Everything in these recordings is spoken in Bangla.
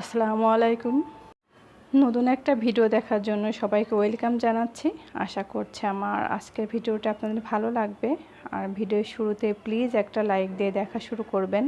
আসসালামু আলাইকুম। নতুন একটা ভিডিও দেখার জন্য সবাইকে ওয়েলকাম জানাচ্ছি। আশা করছি আমার আজকের ভিডিওটা আপনাদের ভালো লাগবে। আর ভিডিও শুরুতে প্লিজ একটা লাইক দিয়ে দেখা শুরু করবেন।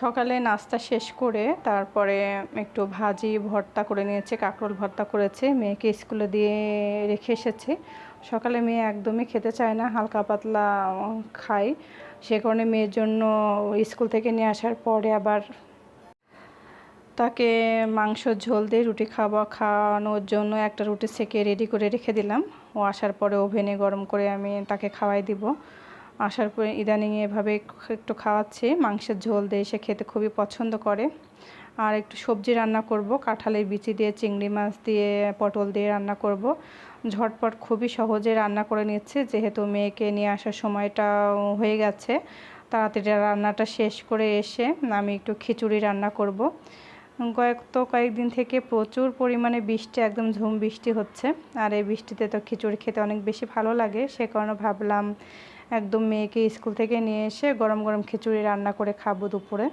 সকালে নাস্তা শেষ করে তারপরে একটু ভাজি ভর্তা করে নিয়েছে, কাঁকরোল ভর্তা করেছে, মেয়েকে স্কুলে দিয়ে রেখে এসেছে। সকালে মেয়ে একদমই খেতে চায় না, হালকা পাতলা খায়। সে কারণে মেয়ের জন্য স্কুল থেকে নিয়ে আসার পরে আবার তাকে মাংস, ঝোল দিয়ে রুটি খাওয়া, খাওয়ানোর জন্য একটা রুটি সেকে রেডি করে রেখে দিলাম। ও আসার পরে ওভেনে গরম করে আমি তাকে খাওয়াই দিব। আসার পরে ইদানিং এভাবে একটু খাওয়াচ্ছি। মাংসের ঝোল দিয়ে সে খেতে খুবই পছন্দ করে। আর একটু সবজি রান্না করব, কাঁঠালের বিচি দিয়ে, চিংড়ি মাছ দিয়ে, পটল দিয়ে রান্না করব। ঝটপট খুবই সহজে রান্না করে নিচ্ছে। যেহেতু মেয়েকে নিয়ে আসার সময়টা হয়ে গেছে, তাড়াতাড়ি রান্নাটা শেষ করে এসে আমি একটু খিচুড়ি রান্না করব। কয়েক তো কয়েকদিন থেকে প্রচুর পরিমাণে বৃষ্টি, একদম ঝুম বৃষ্টি হচ্ছে। আর এই বৃষ্টিতে তো খিচুড়ি খেতে অনেক বেশি ভালো লাগে। সে কারণে ভাবলাম একদম মেয়েকে স্কুল থেকে নিয়ে এসে গরম গরম খিচুড়ি রান্না করে খাব দুপুরে।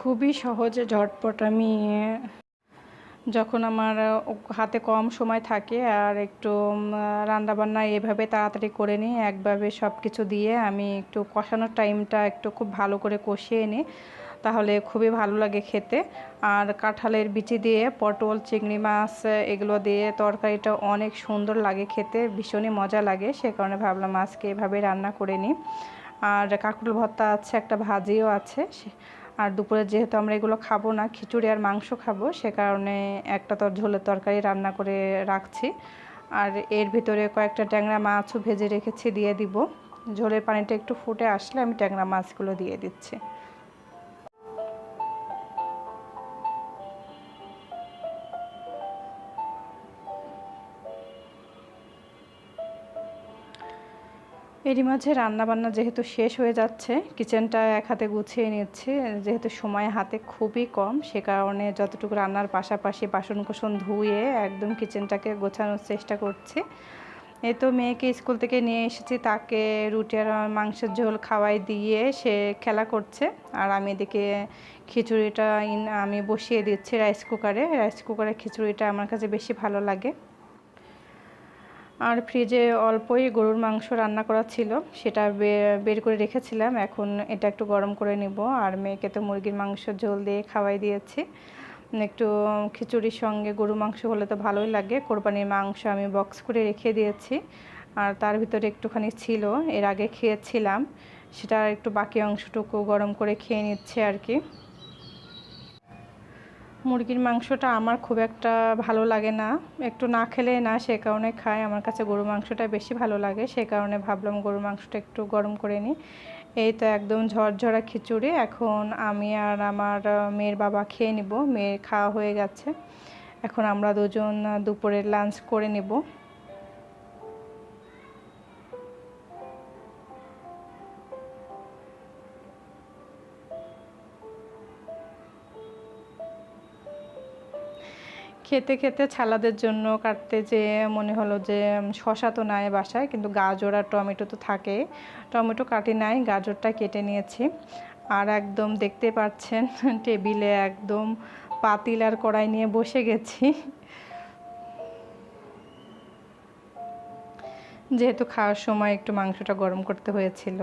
খুবই সহজে, ঝটপট আমি, যখন আমার হাতে কম সময় থাকে আর একটু রান্নাবান্না এভাবে তাড়াতাড়ি করে নিই, একভাবে সব কিছু দিয়ে আমি একটু কষানোর টাইমটা একটু খুব ভালো করে কষিয়ে নিই, তাহলে খুবই ভালো লাগে খেতে। আর কাঁঠালের বিচি দিয়ে, পটল, চিংড়ি মাছ, এগুলো দিয়ে তরকারিটা অনেক সুন্দর লাগে খেতে, ভীষণই মজা লাগে, সে কারণে ভাবলাম আজকে এভাবে রান্না করে নিই। আর কাঁকরুল ভর্তা আছে, একটা ভাজিও আছে আর দুপুরে যেহেতু আমরা এগুলো খাব না, খিচুড়ি আর মাংস খাব, সে কারণে একটা তর ঝোলের তরকারি রান্না করে রাখছি। আর এর ভিতরে কয়েকটা ট্যাংরা মাছও ভেজে রেখেছি, দিয়ে দিব। ঝোলের পানিটা একটু ফুটে আসলে আমি ট্যাংরা মাছগুলো দিয়ে দিচ্ছি। এরই মাঝে রান্নাবান্না যেহেতু শেষ হয়ে যাচ্ছে কিচেনটা এক হাতে গুছিয়ে নিচ্ছি, যেহেতু সময় হাতে খুবই কম, সে কারণে যতটুকু রান্নার পাশাপাশি বাসন কোসন ধুয়ে একদম কিচেনটাকে গোছানোর চেষ্টা করছি। এই তো মেয়েকে স্কুল থেকে নিয়ে এসেছি, তাকে রুটি আর মাংসের ঝোল খাওয়াই দিয়ে সে খেলা করছে। আর আমি এদিকে খিচুড়িটা আমি বসিয়ে দিচ্ছি রাইস কুকারে রাইস কুকারে খিচুড়িটা আমার কাছে বেশি ভালো লাগে। আর ফ্রিজে অল্পই গরুর মাংস রান্না করা ছিল, সেটা বের করে রেখেছিলাম। এখন এটা একটু গরম করে নিব। আর মেয়েকে তো মুরগির মাংস ঝোল দিয়ে খাওয়াই দিয়েছি। একটু খিচুড়ির সঙ্গে গরু মাংস হলে তো ভালোই লাগে। কোরবানির মাংস আমি বক্স করে রেখে দিয়েছি। আর তার ভিতরে একটুখানি ছিল, এর আগে খেয়েছিলাম। সেটা একটু বাকি অংশটুকু গরম করে খেয়ে নিচ্ছে আর কি। মুরগির মাংসটা আমার খুব একটা ভালো লাগে না। একটু না খেলে না সে কারণে খায়। আমার কাছে গরু মাংসটা বেশি ভালো লাগে। সে কারণে ভাবলাম গরু মাংসটা একটু গরম করে নিই। এই তো একদম ঝরঝরা খিচুড়ি। এখন আমি আর আমার মেয়ের বাবা খেয়ে নিব। মেয়ের খাওয়া হয়ে গেছে। এখন আমরা দুজন দুপুরের লাঞ্চ করে নেব। খেতে খেতে ছালাদের জন্য কাটতে যে মনে হলো যে শশা তো নাই বাসায়, কিন্তু গাজর আর টমেটো তো থাকে। টমেটো কাটি নাই, গাজরটা কেটে নিয়েছি। আর একদম দেখতে পাচ্ছেন, টেবিলে একদম পাতিল আর কড়াই নিয়ে বসে গেছি। যেহেতু খাওয়ার সময় একটু মাংসটা গরম করতে হয়েছিল।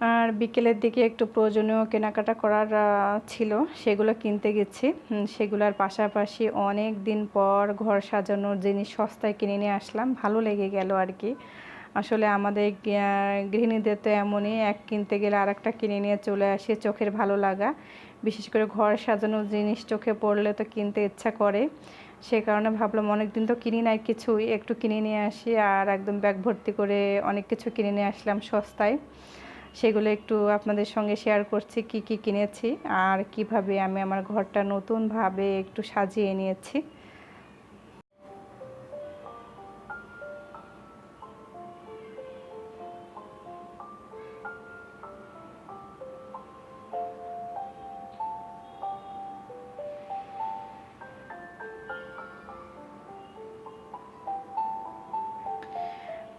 আর বিকেলের দিকে একটু প্রয়োজনীয় কেনাকাটা করার ছিল, সেগুলো কিনতে গেছি। সেগুলোর পাশাপাশি অনেক দিন পর ঘর সাজানোর জিনিস সস্তায় কিনে নিয়ে আসলাম। ভালো লেগে গেল আর কি। আসলে আমাদের গৃহিণীদের তো এমনই, এক কিনতে গেলে আর একটা কিনে নিয়ে চলে আসে, চোখের ভালো লাগা। বিশেষ করে ঘর সাজানোর জিনিস চোখে পড়লে তো কিনতে ইচ্ছা করে। সে কারণে ভাবলাম অনেক দিন তো কিনি নাই কিছুই, একটু কিনে নিয়ে আসি। আর একদম ব্যাগ ভর্তি করে অনেক কিছু কিনে নিয়ে আসলাম সস্তায়। সেগুলো একটু আপনাদের সঙ্গে শেয়ার করছি, কি কি কিনেছি আর কীভাবে আমি আমার ঘরটা নতুনভাবে একটু সাজিয়ে নিয়েছি।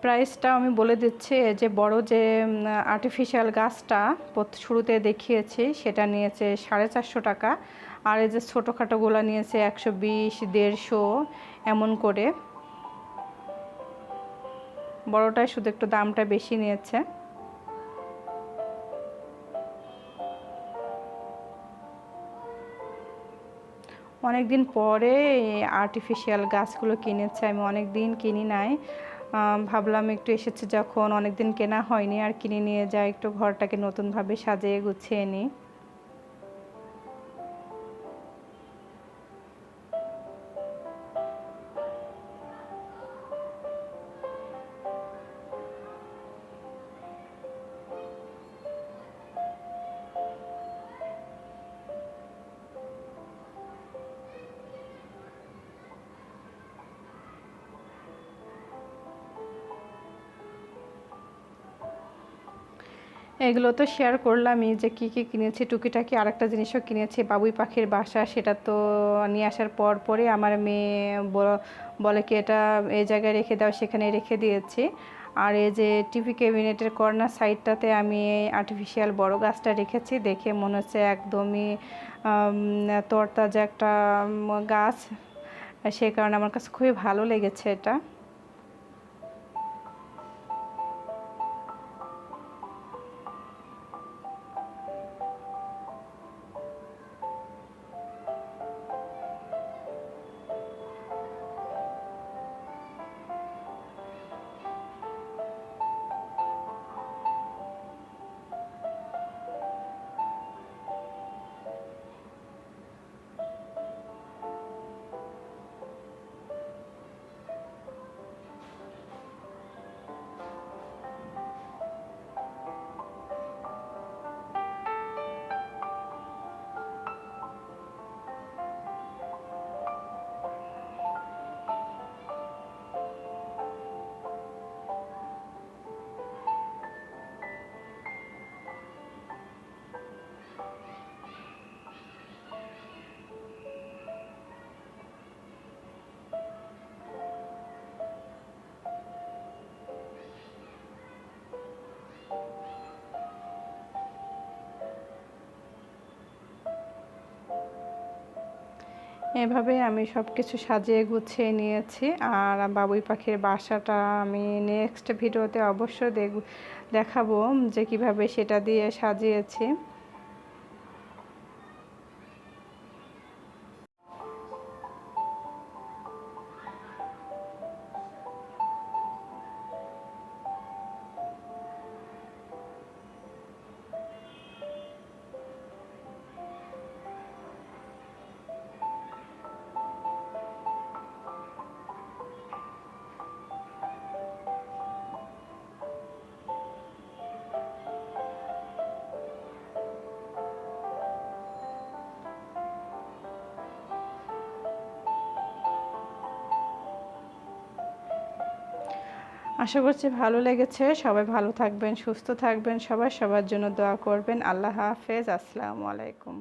প্রাইসটা আমি বলে দিচ্ছি যে বড় যে আর্টিফিশিয়াল গাছটা শুরুতে দেখিয়েছি, সেটা নিয়েছে সাড়ে চারশো টাকা। আর এই যে ছোটোখাটোগুলো নিয়েছে একশো বিশ, দেড়শো, এমন করে। বড়টায় শুধু একটু দামটা বেশি নিয়েছে। অনেক দিন পরে আর্টিফিশিয়াল গাছগুলো কিনেছে, আমি অনেক দিন কিনি নাই। ভাবলাম একটু এসেছে যখন, অনেকদিন কেনা হয়নি আর কিনে নিয়ে যাই, একটু ঘরটাকে নতুনভাবে সাজিয়ে গুছিয়ে নিই। এগুলো তো শেয়ার করলামই যে কি কি কিনেছি, টুকিটাকি আরেকটা জিনিসও কিনেছি। বাবুই পাখির বাসা, সেটা তো নিয়ে আসার পর পরে আমার মেয়ে বলে কি এটা এই জায়গায় রেখে দাও সেখানে রেখে দিয়েছি। আর এই যে টিভি ক্যাবিনেটের কর্নার সাইডটাতে আমি আর্টিফিশিয়াল বড় গাছটা রেখেছি, দেখে মনে হচ্ছে একদমই তরতাজা একটা গাছ। সে কারণে আমার কাছে খুবই ভালো লেগেছে এটা। এভাবে আমি সব কিছু সাজিয়ে গুছিয়ে নিয়েছি। আর বাবুই পাখির বাসাটা আমি নেক্সট ভিডিওতে অবশ্যই দেখাবো যে কীভাবে সেটা দিয়ে সাজিয়েছি। আশা করছি ভালো লেগেছে। সবাই ভালো থাকবেন, সুস্থ থাকবেন, সবাই সবার জন্য দোয়া করবেন। আল্লাহ হাফেজ, আসসালামু আলাইকুম।